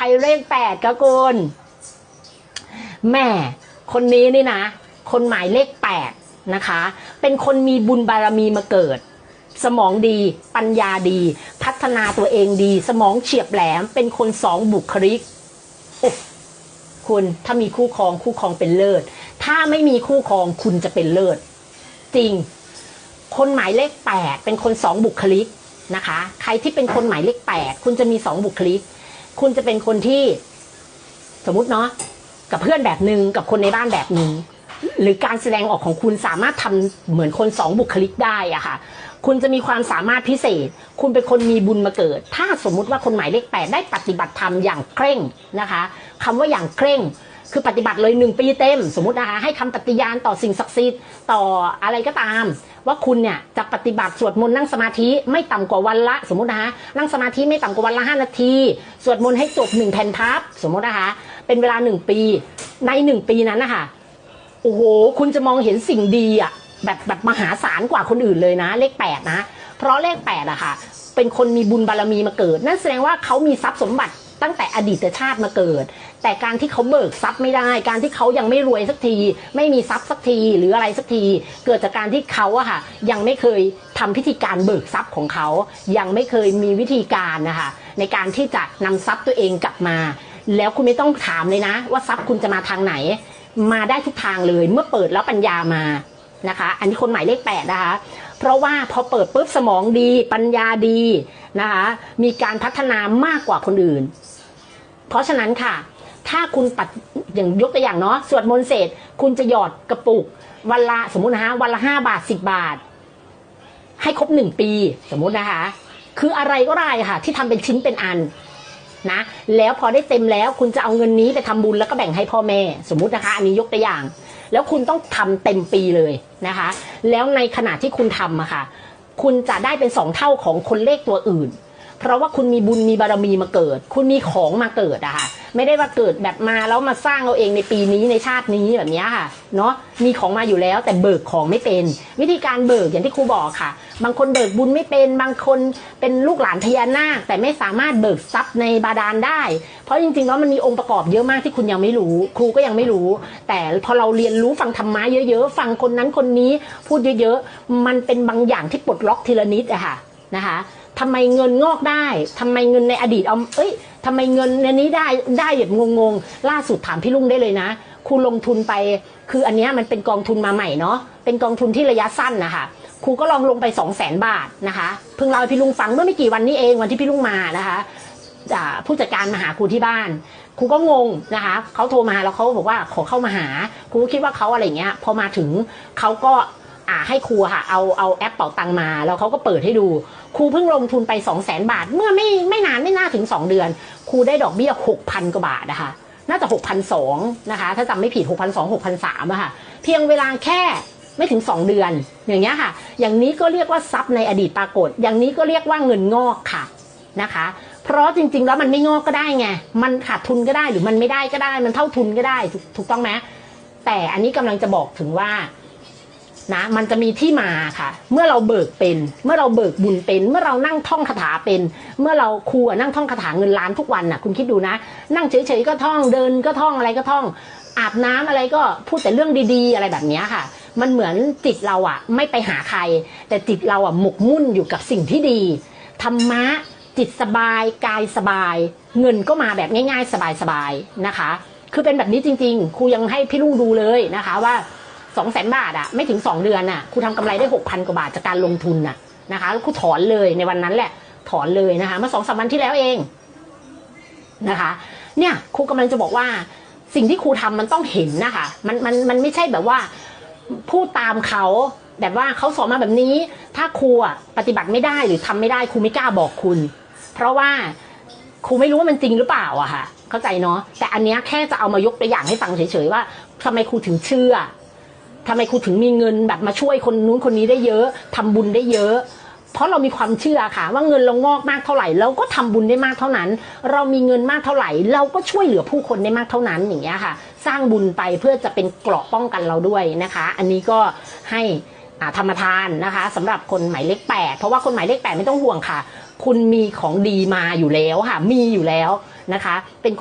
ใครเลขแปดก็คุณแม่ คนนี้นี่นะ คนหมายเลขแปดนะคะ เป็นคนมีบุญบารมีมาเกิด สมองดี ปัญญาดี พัฒนาตัวเองดี สมองเฉียบแหลม เป็นคนสองบุคลิกโอ้คุณถ้ามีคู่ครองคู่ครองเป็นเลิศ ถ้าไม่มีคู่ครองคุณจะเป็นเลิศ จริง คนหมายเลขแปดเป็นคนสองบุคลิกนะคะ ใครที่เป็นคนหมายเลขแปดคุณจะมีสองบุคลิก คุณจะเป็นคนที่ สมมติเนาะกับเพื่อนแบบหนึ่งกับคนในบ้านแบบหนึ่งหรือการแสดงออกของคุณสามารถทำเหมือนคนสองบุคลิกได้อะค่ะ คุณจะมีความสามารถพิเศษ คุณเป็นคนมีบุญมาเกิด ถ้าสมมุติว่าคนหมายเลขแปดได้ปฏิบัติธรรมอย่างเคร่งนะคะคำว่าอย่างเคร่ง คือปฏิบัติเลยหนึ่งปีเต็ม สมมตินะคะให้คำปฏิญาณต่อสิ่งศักดิ์สิทธิ์ต่ออะไรก็ตาม ว่าคุณเนี่ยจะปฏิบัติสวดมนต์นั่งสมาธิไม่ต่ำกว่าวันละ สมมตินะคะนั่งสมาธิไม่ต่ำกว่าวันละห้านาที สวดมนต์ให้จบหนึ่งแผ่นพับสมมตินะคะเป็นเวลาหนึ่งปีในหนึ่งปีนั้นนะคะโอ้โหคุณจะมองเห็นสิ่งดีอะแบบแบบมหาศาลกว่าคนอื่นเลยนะ เลขแปดนะเพราะเลขแปดอะค่ะเป็นคนมีบุญบารมีมาเกิด นั่นแสดงว่าเขามีทรัพย์สมบัติตั้งแต่อดีตชาติมาเกิด แต่การที่เขาเบิกทรัพย์ไม่ได้ การที่เขายังไม่รวยสักที ไม่มีทรัพย์สักทีหรืออะไรสักที เกิดจากการที่เขาอะค่ะยังไม่เคยทำพิธีการเบิกทรัพย์ของเขา ยังไม่เคยมีวิธีการนะคะในการที่จะนำทรัพย์ตัวเองกลับมา แล้วคุณไม่ต้องถามเลยนะ ว่าทรัพย์คุณจะมาทางไหน มาได้ทุกทางเลยเมื่อเปิดแล้วปัญญามานะคะ อันนี้คนหมายเลขแปดนะคะเพราะว่าพอเปิดปุ๊บสมองดีปัญญาดีนะคะมีการพัฒนามากกว่าคนอื่น เพราะฉะนั้นค่ะ ถ้าคุณปัดอย่างยกตัวอย่างเนาะสวดมนต์เสร็จ คุณจะหยอดกระปุก วันละสมมุตินะคะวันละห้าบาทสิบบาท ให้ครบหนึ่งปีสมมุตินะคะ คืออะไรก็ได้ค่ะ ที่ทำเป็นชิ้นเป็นอันนะ แล้วพอได้เต็มแล้วคุณจะเอาเงินนี้ไปทำบุญแล้วก็แบ่งให้พ่อแม่ สมมุตินะคะ อันนี้ยกตัวอย่าง แล้วคุณต้องทำเต็มปีเลยนะคะ แล้วในขณะที่คุณทำอะค่ะ คุณจะได้เป็นสองเท่าของคนเลขตัวอื่น เพราะว่าคุณมีบุญมีบารมีมาเกิด คุณมีของมาเกิดอะค่ะไม่ได้ว่าเกิดแบบมาแล้วมาสร้างเอาเองในปีนี้ในชาตินี้แบบนี้ค่ะเนาะมีของมาอยู่แล้วแต่เบิกของไม่เป็น วิธีการเบิกอย่างที่ครูบอกค่ะ บางคนเบิกบุญไม่เป็น บางคนเป็นลูกหลานพญานาคแต่ไม่สามารถเบิกทรัพย์ในบาดาลได้ เพราะจริงๆแล้วมันมีองค์ประกอบเยอะมากที่คุณยังไม่รู้ ครูก็ยังไม่รู้ แต่พอเราเรียนรู้ฟังธรรมะเยอะๆฟังคนนั้นคนนี้พูดเยอะๆมันเป็นบางอย่างที่ปลดล็อกทีละนิดอะค่ะ นะคะทำไมเงินงอกได้ทำไมเงินในอดีตเอาเอ้ยทำไมเงินในนี้ได้ได้แบบงงๆ ล่าสุดถามพี่ลุงได้เลยนะครูลงทุนไป คืออันนี้มันเป็นกองทุนมาใหม่เนาะเป็นกองทุนที่ระยะสั้นนะคะครูก็ลองลงไป 2 0 0แสนบาทนะคะเพิ่งเล่าให้พี่ลุงฟังเมื่อไม่กี่วันนี้เองวันที่พี่ลุงมานะคะผู้จัดการมาหาครูที่บ้านครูก็งงนะคะเขาโทรมาแล้วเขาบอกว่าขอเข้ามาหาครูก็คิดว่าเขาอะไรเงี้ยพอมาถึงเขาก็ อ่าให้ครูค่ะเอาเอาแอปเป่าตังมา แล้วเขาก็เปิดให้ดูครูเพิ่งลงทุนไป 2 0 0แสนบาท เมื่อไม่ไม่นานไม่น่าถึง 2 เดือนครูได้ดอกเบี้ย 6,000 กว่าบาทนะคะน่าจะ 6,200นะคะ ถ้าจำไม่ผิด 6,200 6,300อะค่ะ เพียงเวลาแค่ไม่ถึง 2 เดือน อย่างเงี้ยค่ะ อย่างนี้ก็เรียกว่าทรัพย์ในอดีตปรากฏ อย่างนี้ก็เรียกว่าเงินงอกค่ะนะคะ เพราะจริงๆ แล้วมันไม่งอกก็ได้ไง มันขาดทุนก็ได้หรือมันไม่ได้ก็ได้ มันเท่าทุนก็ได้ ถูกถูกต้องไหมแต่อันนี้กำลังจะบอกถึงว่า นะมันจะมีที่มาค่ะ เมื่อเราเบิกเป็น เมื่อเราเบิกบุญเป็น เมื่อเรานั่งท่องคาถาเป็น เมื่อเราครูอะนั่งท่องคาถาเงินล้านทุกวันน่ะคุณคิดดูนะ นั่งเฉยๆก็ท่องเดินก็ท่องอะไรก็ท่อง อาบน้ำอะไรก็พูดแต่เรื่องดีๆ อะไรแบบนี้ค่ะ มันเหมือนจิตเราอะไม่ไปหาใคร แต่จิตเราอะหมกมุ่นอยู่กับสิ่งที่ดีธรรมะจิตสบายกายสบาย เงินก็มาแบบง่าย ๆ สบายๆนะคะ คือเป็นแบบนี้จริง ๆครูยังให้พี่ลุงดูเลยนะคะว่า สองแสนบาทอะไม่ถึงสองเดือนอะครูทำกำไรได้หกพันกว่าบาทจากการลงทุนน่ะนะคะแล้วครูถอนเลยในวันนั้นแหละ ถอนเลยนะคะเมื่อสองสามวันที่แล้วเองนะคะ เนี่ยครูกำลังจะบอกว่าสิ่งที่ครูทำมันต้องเห็นนะคะ มันมันมันไม่ใช่แบบว่าพูดตามเขาแบบว่าเขาสอนมาแบบนี้ ถ้าครูอะปฏิบัติไม่ได้หรือทำไม่ได้ครูไม่กล้าบอกคุณ เพราะว่าครูไม่รู้ว่ามันจริงหรือเปล่าอะค่ะ เข้าใจเนาะแต่อันเนี้ยแค่จะเอามายกตัวอย่างให้ฟังเฉยๆว่าทำไมครูถึงเชื่อ ทำไมครูถึงมีเงินแบบมาช่วยคนนู้นคนนี้ได้เยอะทำบุญได้เยอะ เพราะเรามีความเชื่อค่ะ ว่าเงินเรางอกมากเท่าไหร่เราก็ทำบุญได้มากเท่านั้น เรามีเงินมากเท่าไหร่ เราก็ช่วยเหลือผู้คนได้มากเท่านั้นอย่างเงี้ยค่ะ สร้างบุญไปเพื่อจะเป็นเกราะป้องกันเราด้วยนะคะ อันนี้ก็ให้ธรรมทานนะคะสำหรับคนหมายเลขแปดเพราะว่าคนหมายเลขแปดไม่ต้องห่วงค่ะ คุณมีของดีมาอยู่แล้วค่ะ มีอยู่แล้วนะคะเป็น